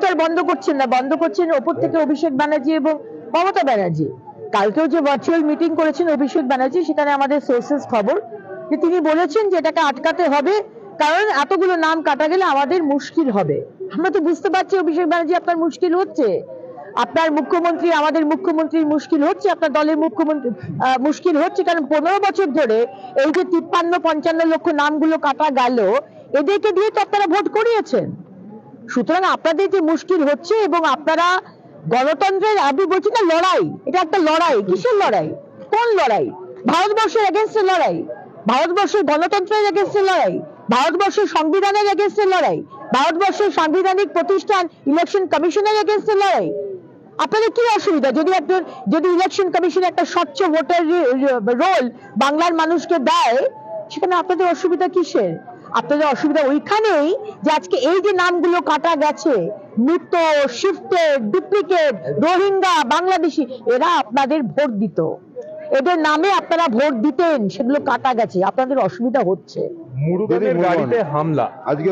তো আর বন্ধ করছেন না। বন্ধ করছেন ওপর থেকে অভিষেক ব্যানার্জি এবং মমতা ব্যানার্জি। কালকেও যে ভার্চুয়াল মিটিং করেছেন অভিষেক ব্যানার্জি সেখানে আমাদের সোর্সেস খবর যে তিনি বলেছেন যে এটাকে আটকাতে হবে কারণ এতগুলো নাম কাটা গেলে আমাদের মুশকিল হবে। আমরা তো বুঝতে পারছি অভিষেক ব্যানার্জি আপনার মুশকিল হচ্ছে। আপনার মুখ্যমন্ত্রী আমাদের মুখ্যমন্ত্রীর মুশকিল হচ্ছে আপনার দলের মুখ্যমন্ত্রী মুশকিল হচ্ছে কারণ পনেরো বছর ধরে এই যে তিপ্পান্ন পঞ্চান্ন লক্ষ নামগুলো কাটা গেল এদেরকে দিয়ে তো আপনারা ভোট করিয়েছেন। সুতরাং আপনাদের যে মুশকিল হচ্ছে এবং আপনারা গণতন্ত্রের আমি বলছি না, লড়াই। এটা একটা লড়াই। কিসের লড়াই? কোন লড়াই? ভারতবর্ষের এগেনস্টে লড়াই। ভারতবর্ষের গণতন্ত্রের এগেনস্টে লড়াই। ভারতবর্ষের সংবিধানের এগেনস্টে লড়াই। ভারতবর্ষের সাংবিধানিক প্রতিষ্ঠান ইলেকশন কমিশনের এগেনস্টে লড়াই। আপনাদের কি অসুবিধা? যদি একজন যদি ইলেকশন কমিশন একটা স্বচ্ছ ভোটার রোল বাংলার মানুষকে দেয় সেখানে আপনাদের অসুবিধা কিসের? আপনাদের অসুবিধা ওইখানেই যে আজকে এই যে নামগুলো কাটা গেছে মৃত শিফটেড ডুপ্লিকেট রোহিঙ্গা বাংলাদেশি এরা আপনাদের ভোট দিত। এদের নামে আপনারা ভোট দিতেন সেগুলো কাটা গেছে আপনাদের অসুবিধা হচ্ছে। মুরুগানের গাড়িতে হামলা। আজকে